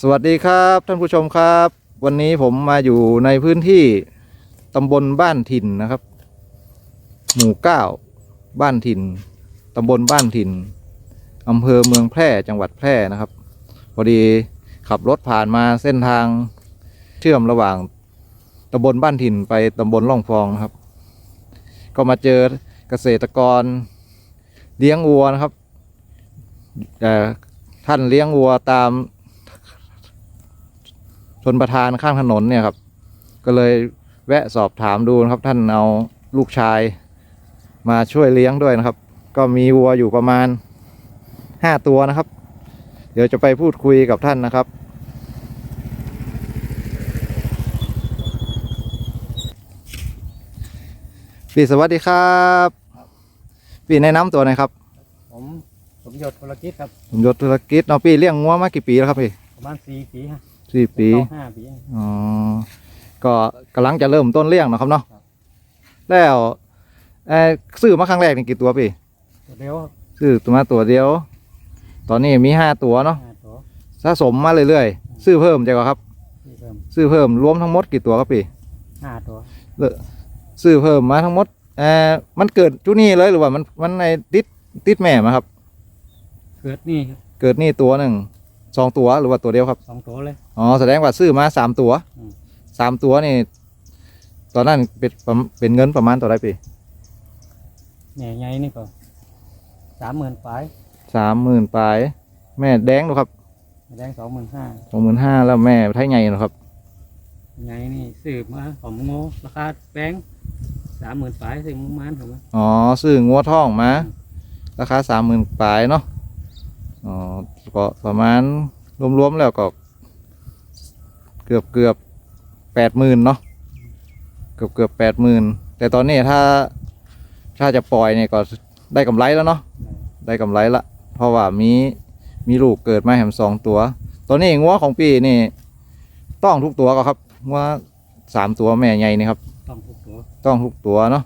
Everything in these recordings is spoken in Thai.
สวัสดีครับท่านผู้ชมครับ วันนี้ผมมาอยู่ในพื้นที่ตำบลบ้านถิ่นนะครับ หมู่เก้าบ้านถิ่นตำบลบ้านถิ่นอำเภอเมืองแพร่จังหวัดแพร่นะครับพอดีขับรถผ่านมาเส้นทางเชื่อมระหว่างตำบลบ้านถิ่นไปตำบลล่องฟองนะครับ ก็มาเจอเกษตรกรเลี้ยงวัวนะครับแต่ท่านเลี้ยงวัวตาม ชนประทานข้างถนนเนี่ยครับ ก็เลยแวะสอบถามดูนะครับ ท่านเอาลูกชาย มาช่วยเลี้ยงด้วยนะครับ ก็มีวัวอยู่ประมาณห้าตัวนะครับ เดี๋ยวจะไปพูดคุยกับท่านนะครับ พี่สวัสดีครับพี่แนะนำตัวหน่อยครับ ผมสมยศพลกิจครับ ผมยศธุรกิจเนาะพี่เลี้ยงงัวมากี่ปีแล้วครับพี่ ประมาณสี่ปีฮะ สี่ปี เข้าห้าปีฮะอ๋อ ก็กำลังจะเริ่มต้นเลี้ยงเนาะครับเนาะ ครับ แล้วเอ่อซื้อมาครั้งแรกนี่กี่ตัวพี่ตัวเดียวครับซื้อตัวมาตัวเดียว ตอนนี้มีห้าตัวเนาะ ห้าตัวสะสมมาเรื่อยๆ ซื้อเพิ่มใจกว่าครับ ที่เพิ่มซื้อเพิ่มรวมทั้งหมดกี่ตัวครับพี่ ห้าตัวซื้อเพิ่มมาทั้งหมดเอ่อมันเกิดจุนี่เลยหรือว่ามันมันในติดติดแม่มาครับ เกิดนี่ครับเกิดนี่ตัวหนึ่ง สองตัวหรือว่าตัวเดียวครับ สองตัวเลย อ๋อแสดงว่าซื้อมาสามตัวอืม สามตัวนี่ตอนนั้นเป็นประมาณเป็นเงินประมาณตัวไรพี่แม่ใหญ่นี่ก็สามหมื่นปลายสามหมื่นปลายแม่แดงดูครับแม่แดงสองหมื่นห้าสองหมื่นห้าแล้วแม่ไทยไงเหรอครับใหญ่นี่สืบมาของโง่ราคาแป้งสามหมื่นปลายซื้อมุ้งมันถูกไหมอ๋อซื้องัวทองมาราคาสามหมื่นปลายเนาะ อ๋อก็ประมาณรวมๆแล้วก็เกือบเกือบแปดหมื่นเนาะเกือบเกือบแปดหมื่นแต่ตอนนี้ถ้าถ้าจะปล่อยเนี่ยก็ได้กำไรแล้วเนาะได้กำไรละ เพราะว่ามีมีลูกเกิดมาแหมสองตัวตัวนี้งัวของปีนี่ต้องทุกตัวก็ครับงัวสามตัวแม่ใหญ่นี่ครับ ต้องทุกตัวต้องทุกตัวเนาะ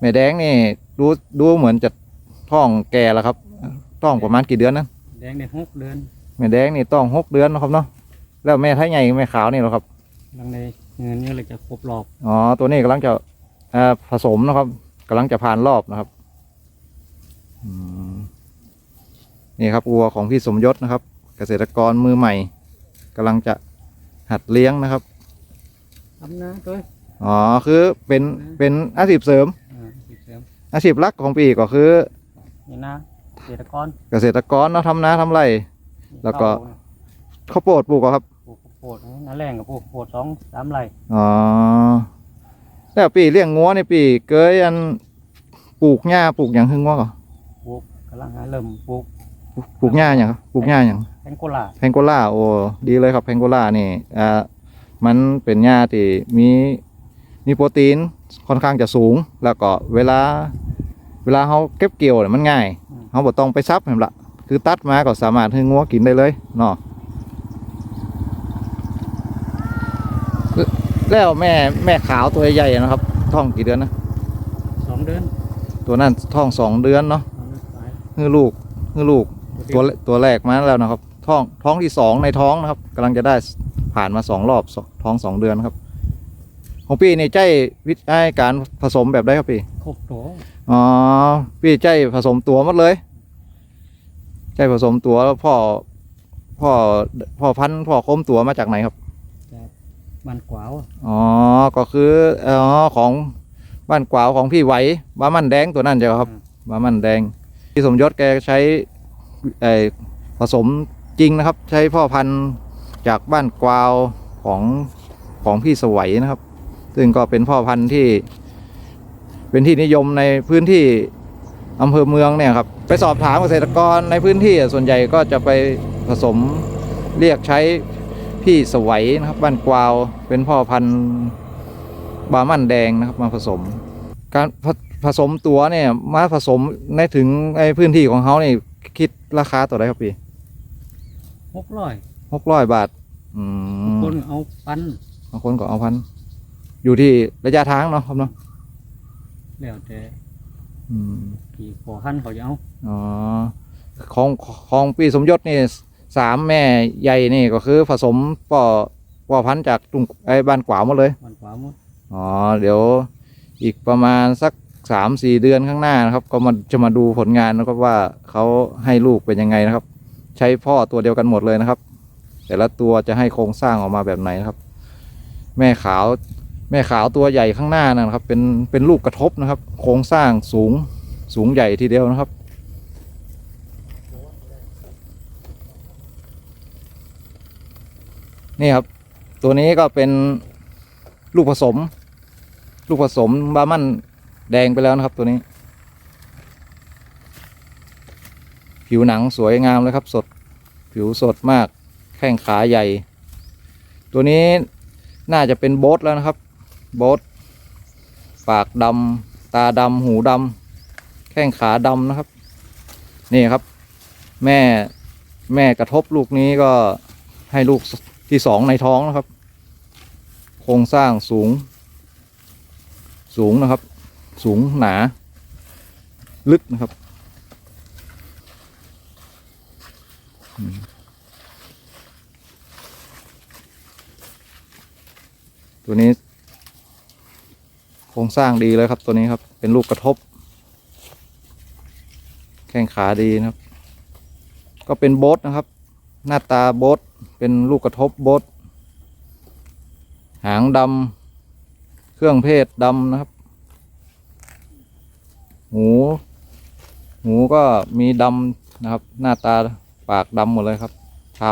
แม่แดงนี่ดูดูเหมือนจะท้องแก่แล้วครับ ต้องประมาณกี่เดือนนะแดงได้หกเดือนแม่แดงนี่ต้องหกเดือนเนาะครับเนาะแล้วแม่ไทยใหญ่แม่ขาวนี่เหรอครับลังในเงินนี่เลยจะครบรอบอ๋อตัวนี้กำลังจะเอ่อผสมนะครับกำลังจะผ่านรอบนะครับอืมนี่ครับวัวของพี่สมยศนะครับ เกษตรกรมือใหม่กำลังจะหัดเลี้ยงนะครับทำนะตัวอ๋อคือเป็นเป็นอาชีพเสริม อ่าสิบเสริมอาชีพหลักของปีก็คือ นี่นะ เกษตรกรเกษตรกรเนาะทำนาทำไร แล้วก็ ข้าวโพดปลูกเหรอครับ ปลูกข้าวโพดนะน้าแรงกับปลูกข้าวโพดสองสามไร่อ๋อ แล้วปีเลี้ยงงัวในปีเกยอันปลูกหญ้าปลูกอย่างหึงว่าก่อปลูกกำลังหาเริ่มปลูกปลูกหญ้าอย่างครับปลูกหญ้าอย่างแพงโกลาแพงโกล่าโอ้ดีเลยครับแพงโกล่านี่อ่ามันเป็นหญ้าที่มีมีโปรตีนค่อนข้างจะสูง แล้วก็เวลา เวลาเขาเก็บเกี่ยวเนี่ยมันง่ายเขาบ่ต้องไปซับเห็นละคือตัดมาก็สามารถให้งัวกินได้เลยเนาะแล้วแม่แม่ขาวตัวใหญ่ๆนะครับ ท้องกี่เดือนนะสองเดือน ตัวนั้นท้องสองเดือนเนาะสองเดือนปลายคือลูกคือลูกตัวแรตัวแรกมาแล้วนะครับ ท้องท้องที่สองในท้องนะครับกำลังจะได้ผ่านมาสองรอบสองท้องสองเดือนครับ ของพี่นี่ใจวิธีการผสมแบบได้ครับพี่ครบตัว อ๋อ พี่ใจผสมตัวหมดเลย ใจผสมตัวแล้วพ่อ พ่อ พ่อพันธุ์พ่อคมตัวมาจากไหนครับมันกวาวอะอ๋อ ก็คืออ๋อของบ้านกวาวของพี่ไหวบ้ามันแดงตัวนั่นใช่ไหมครับบามันแดง พี่สมยศแกใช้ไอผสมจริงนะครับ ใช้พ่อพันธุ์จากบ้านกวาวของของพี่สวัยนะครับ ซึ่งก็เป็นพ่อพันธุ์ที่ เป็นที่นิยมในพื้นที่อำเภอเมืองเนี่ยครับไปสอบถามเกษตรกรในพื้นที่อะส่วนใหญ่ก็จะไปผสมเรียกใช้พี่สวัยนะครับบ้านกวาวเป็นพ่อพันธุ์บามันแดงนะครับมาผสม การผผสมตัวเนี่ยมาผสมในถึงไอ้พื้นที่ของเขาเนี่ยคิดราคาตัวใดครับพี่หกร้อยหกร้อยบาทอืมคนเอาปันบางคนก็เอาพัน อยู่ที่ระยะทางเนาะครับเนาะ แล้วแต่อืมกี่ขอพันเขาจะเอาอ๋อของของปีสมยศนี่สามแม่ใหญ่นี่ก็คือผสมป่อป่อพันธุ์จากตุงไอ้บ้านกวาวหมดเลยมันขวาหมดอ๋อเดี๋ยวอีกประมาณสักสามสี่เดือนข้างหน้านะครับ ก็มาจะมาดูผลงานนะครับว่าเขาให้ลูกเป็นยังไงนะครับ ใช้พ่อตัวเดียวกันหมดเลยนะครับ แต่ละตัวจะให้โครงสร้างออกมาแบบไหนนะครับ แม่ขาว แม่ขาวตัวใหญ่ข้างหน้านะครับ เป็นเป็นลูกกระทบนะครับ โครงสร้างสูงสูงใหญ่ทีเดียวนะครับ นี่ครับ ตัวนี้ก็เป็นลูกผสม ลูกผสมบามันแดงไปแล้วนะครับตัวนี้ ผิวหนังสวยงามเลยครับสดผิวสดมาก แข้งขาใหญ่ ตัวนี้น่าจะเป็นโบทแล้วนะครับ โบทปากดำตาดำหูดำแข้งขาดำนะครับ นี่ครับ แม่แม่กระทบลูกนี้ก็ให้ลูกที่สองในท้องนะครับ โครงสร้างสูง สูงนะครับ สูงหนา ลึกนะครับ ตัวนี้ รงสร้างดีเลยครับตัวนี้ครับ เป็นลูกกระทบ แข้งขาดีนะครับ ก็เป็นโบทนะครับ หน้าตาโบทเป็นลูกกระทบโบทหางดำเครื่องเพศดำนะครับ หูหูก็มีดำนะครับ หน้าตาปากดำหมดเลยครับ เท้า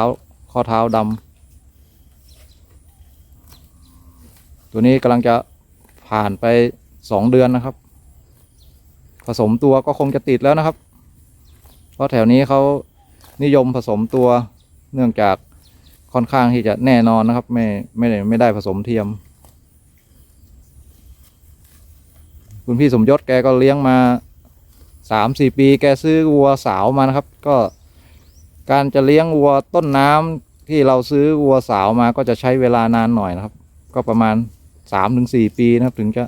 ข้อเท้าดำตัวนี้กำลังจะ ผ่านไปสองเดือนนะครับ ผสมตัวก็คงจะติดแล้วนะครับ เพราะแถวนี้เขานิยมผสมตัวเนื่องจากค่อนข้างที่จะแน่นอนนะครับ ไม่ไม่ได้ไม่ได้ผสมเทียม คุณพี่สมยศแกก็เลี้ยงมาสามสี่ปีแกซื้อวัวสาวมานะครับ ก็การจะเลี้ยงวัวต้นน้ำที่เราซื้อวัวสาวมาก็จะใช้เวลานานหน่อยนะครับ ก็ประมาณ สามถึงสี่ปีนะครับ ถึงจะ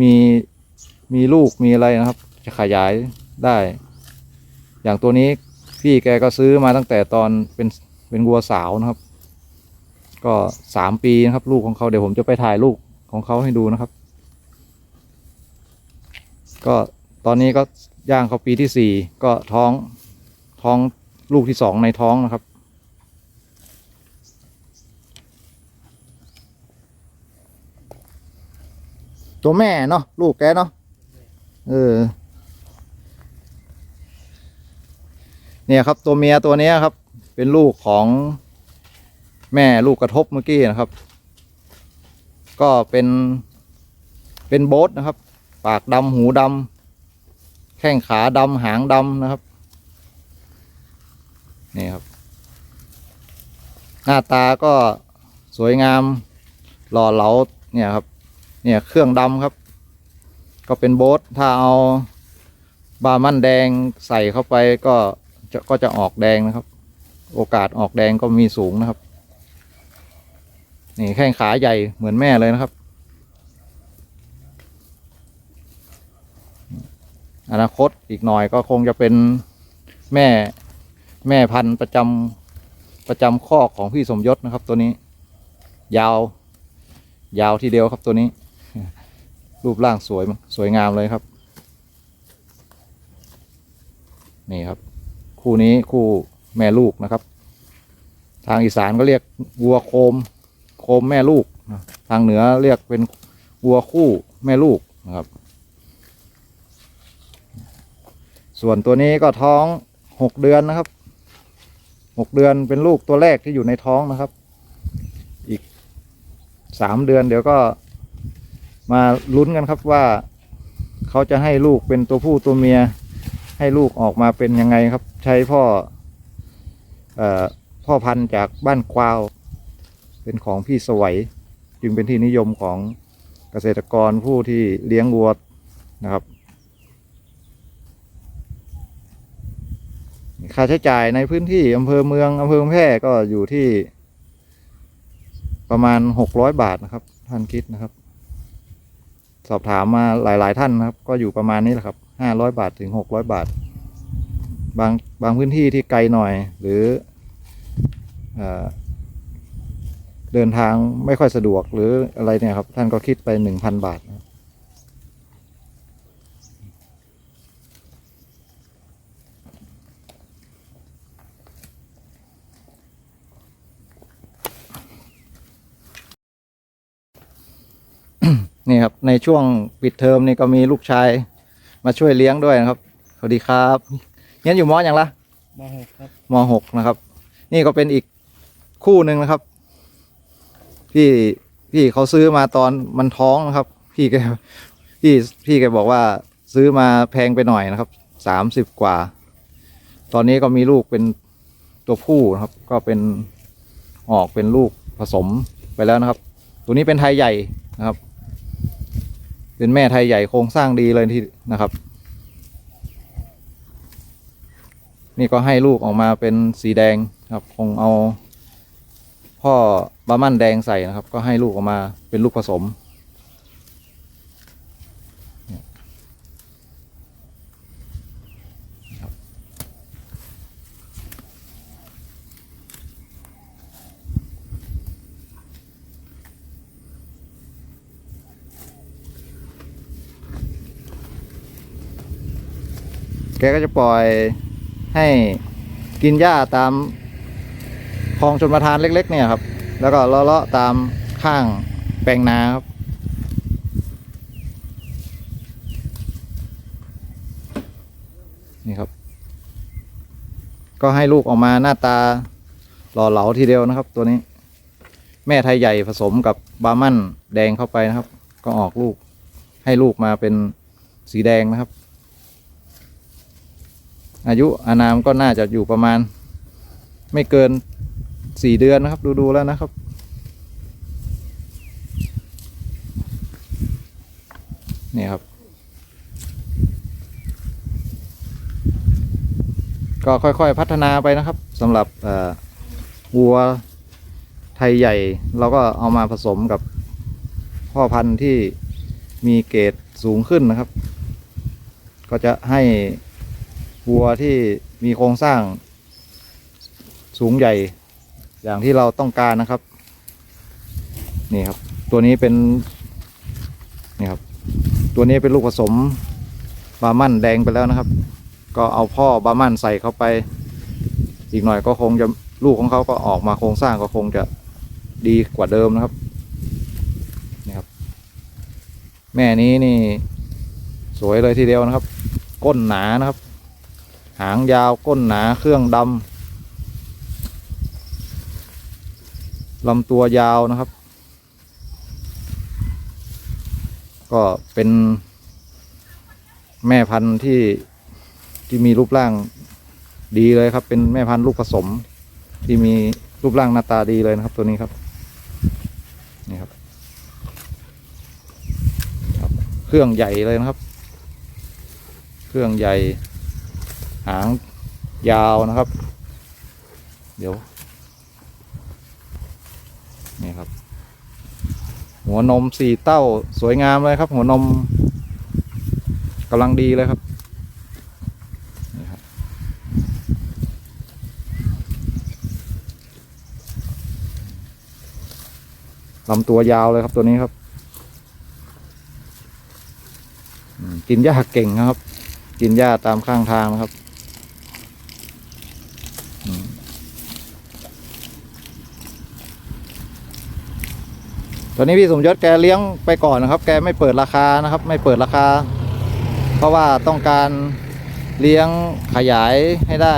มีมีลูกมีอะไรนะครับ จะขยายได้ อย่างตัวนี้พี่แกก็ซื้อมาตั้งแต่ตอนเป็นเป็นวัวสาวนะครับ ก็สามปีนะครับ ลูกของเขาเดี๋ยวผมจะไปถ่ายลูกของเขาให้ดูนะครับ ก็ตอนนี้ก็ย่างเขาปีที่สี่ก็ท้องท้องลูกที่สองในท้องนะครับ ตัวแม่เนาะลูกแกเนาะเออ เนี่ยครับตัวเมียตัวนี้ครับ เป็นลูกของแม่ลูกกระทบเมื่อกี้นะครับ ก็เป็นเป็นโบทนะครับ ปากดำหูดำแข้งขาดำหางดำนะครับ นี่ครับ หน้าตาก็สวยงามหล่อเหลาเนี่ยครับ เนี่ยเครื่องดำครับ ก็เป็นโบทถ้าเอาบามันแดงใส่เข้าไปก็จะก็จะออกแดงนะครับ โอกาสออกแดงก็มีสูงนะครับ นี่แข้งขาใหญ่เหมือนแม่เลยนะครับ อนาคตอีกหน่อยก็คงจะเป็นแม่แม่พันธุ์ประจำประจำคอของพี่สมยศนะครับตัวนี้ ยาว ยาวทีเดียวครับตัวนี้ รูปร่างสวยสวยงามเลยครับ นี่ครับ คู่นี้คู่แม่ลูกนะครับ ทางอีสานก็เรียกวัวโคม โคมแม่ลูก ทางเหนือเรียกเป็นวัวคู่แม่ลูกนะครับ ส่วนตัวนี้ก็ท้องหกเดือนนะครับหกเดือนเป็นลูกตัวแรกที่อยู่ในท้องนะครับ อีกสามเดือนเดี๋ยวก็ มาลุ้นกันครับว่า เขาจะให้ลูกเป็นตัวผู้ตัวเมีย ให้ลูกออกมาเป็นยังไงครับ ใช้พ่อเอ่อพ่อพันธุ์จากบ้านกวาว เป็นของพี่สวัยจึงเป็นที่นิยมของเกษตรกรผู้ที่เลี้ยงวัวนะครับค่าใช้จ่ายในพื้นที่อำเภอเมืองอำเภอแพร่ก็อยู่ที่ประมาณหกร้อยบาทนะครับ ท่านคิดนะครับ สอบถามมาหลาย ๆ ท่านนะครับ ก็อยู่ประมาณนี้แหละครับห้าร้อยบาทถึงหกร้อยบาท บางบางพื้นที่ที่ไกลหน่อย หรือเอ่อเดินทางไม่ค่อยสะดวกหรืออะไรเนี่ยครับ ท่านก็คิดไปหนึ่งพันบาทนะ นี่ครับ ในช่วงปิดเทอมนี่ก็มีลูกชาย มาช่วยเลี้ยงด้วยนะครับ สวัสดีครับเรียนอยู่มออย่างละมหกครับมหกนะครับ นี่ก็เป็นอีกคู่หนึ่งนะครับ พี่พี่เขาซื้อมาตอนมันท้องนะครับ พี่แกพี่พี่แกบอกว่าซื้อมาแพงไปหน่อยนะครับสามสิบกว่า ตอนนี้ก็มีลูกเป็นตัวผู้นะครับ ก็เป็นออกเป็นลูกผสมไปแล้วนะครับ ตัวนี้เป็นไทยใหญ่นะครับ เป็นแม่ไทยใหญ่โครงสร้างดีเลยที่นะครับ นี่ก็ให้ลูกออกมาเป็นสีแดงครับคงเอาพ่อบามันแดงใส่นะครับ ก็ให้ลูกออกมาเป็นลูกผสม กก็จะปล่อยให้กินหญ้าตามคลองชนประทานเล็ก ๆ เนี่ยครับ แล้วก็เลาะๆตามข้างแปลงนาครับนี่ครับ ก็ให้ลูกออกมาหน้าตาหล่อเหลาทีเดียวนะครับ ตัวนี้ แม่ไทยใหญ่ผสมกับบามันแดงเข้าไปนะครับ ก็ออกลูกให้ลูกมาเป็นสีแดงนะครับ อายุอานามก็น่าจะอยู่ประมาณ ไม่เกินสี่เดือนนะครับดูดูๆแล้วนะครับนี่ครับ ก็ค่อยๆพัฒนาไปนะครับสำหรับวัวไทยใหญ่ เราก็เอามาผสมกับพ่อพันธุ์ที่มีเกรดสูงขึ้นนะครับ ก็จะให้ วัวที่มีโครงสร้างสูงใหญ่ อย่างที่เราต้องการนะครับ นี่ครับ ตัวนี้เป็นนี่ครับ ตัวนี้เป็นลูกผสมบามันแดงไปแล้วนะครับ ก็เอาพ่อบามันใส่เข้าไป อีกหน่อยก็คงจะลูกของเขาก็ออกมาโครงสร้างก็คงจะดีกว่าเดิมนะครับนี่ครับ แม่นี้นี่สวยเลยทีเดียวนะครับ ก้นหนานะครับ หางยาวก้นหนาเครื่องดำลำตัวยาวนะครับ ก็เป็นแม่พันธุ์ที่ที่มีรูปร่างดีเลยครับ เป็นแม่พันธุ์ลูกผสม ที่มีรูปร่างหน้าตาดีเลยนะครับตัวนี้ครับ นี่ครับครับเครื่องใหญ่เลยนะครับ เครื่องใหญ่ หางยาวนะครับ เดี๋ยว นี่ครับ หัวนมสี่เต้าสวยงามเลยครับ หัวนมกำลังดีเลยครับนี่ครับ ลำตัวยาวเลยครับตัวนี้ครับกินหญ้าเก่งนะครับ กินหญ้าตามข้างทางนะครับ ตอนนี้พี่สมยศแกเลี้ยงไปก่อนนะครับ แกไม่เปิดราคานะครับ ไม่เปิดราคา เพราะว่าต้องการเลี้ยงขยายให้ได้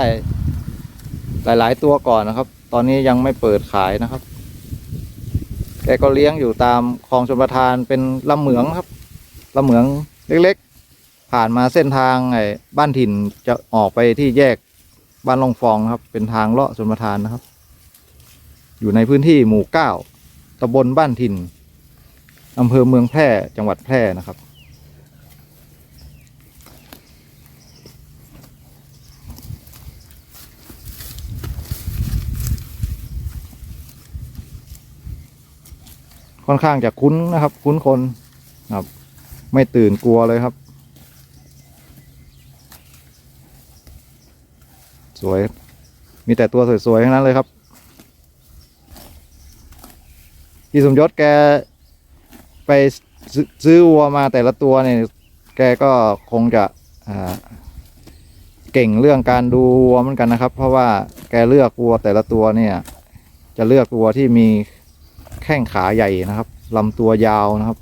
หลาย ๆ ตัวก่อนนะครับ ตอนนี้ยังไม่เปิดขายนะครับ แกก็เลี้ยงอยู่ตามคลองชลประทานเป็นลำเหมืองครับลำเหมืองเล็ก ๆ ผ่านมาเส้นทางไอ้บ้านถิ่นจะออกไปที่แยกบ้านลงฟองครับ เป็นทางเลาะชนประทานนะครับ อยู่ในพื้นที่หมู่เก้า ตำบลบ้านถิ่นอำเภอเมืองแพร่จังหวัดแพร่นะครับ ค่อนข้างจะคุ้นนะครับ คุ้นคนครับ ไม่ตื่นกลัวเลยครับ สวย มีแต่ตัวสวยๆทั้งนั้นเลยครับ พี่สมยศแกไปซื้อซื้อวัวมาแต่ละตัวเนี่ยแกก็คงจะเก่งเรื่องการดูวัวเหมือนกันนะครับ เพราะว่าแกเลือกวัวแต่ละตัวเนี่ย จะเลือกวัวที่มีแข้งขาใหญ่นะครับลำตัวยาวนะครับ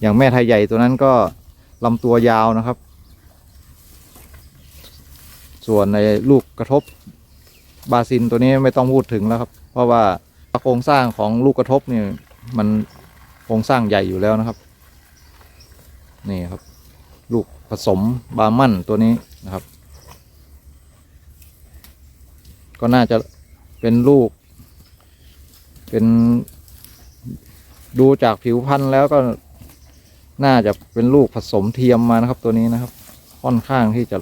อย่างแม่ไทยใหญ่ตัวนั้นก็ลำตัวยาวนะครับ ส่วนในลูกกระทบบาซินตัวนี้ไม่ต้องพูดถึงแล้วครับ เพราะว่า โครงสร้างของลูกกระทบเนี่ยมันโครงสร้างใหญ่อยู่แล้วนะครับ นี่ครับ ลูกผสมบามั่นตัวนี้นะครับ ก็น่าจะเป็นลูก เป็นดูจากผิวพันธุ์แล้วก็น่าจะเป็นลูกผสมเทียมมานะครับ ตัวนี้นะครับ ค่อนข้างที่จะ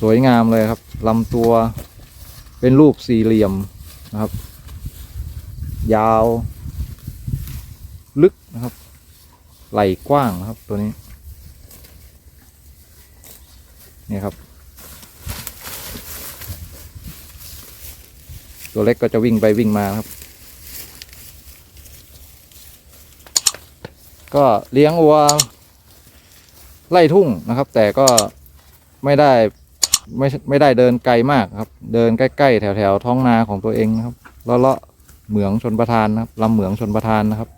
สวยงามเลยครับลำตัวเป็นรูปสี่เหลี่ยม นะครับ ยาวลึกนะครับ ไหลกว้างนะครับตัวนี้ นี่ครับ ตัวเล็กก็จะวิ่งไปวิ่งมานะครับ ก็เลี้ยงวัวไล่ทุ่งนะครับ แต่ก็ไม่ได้ ไม่ไม่ได้เดินไกลมากครับ เดินใกล้ๆแถวๆท้องนาของตัวเองนะครับเลาะเหมืองชนประทานนะครับลำเหมืองชนประทานนะครับ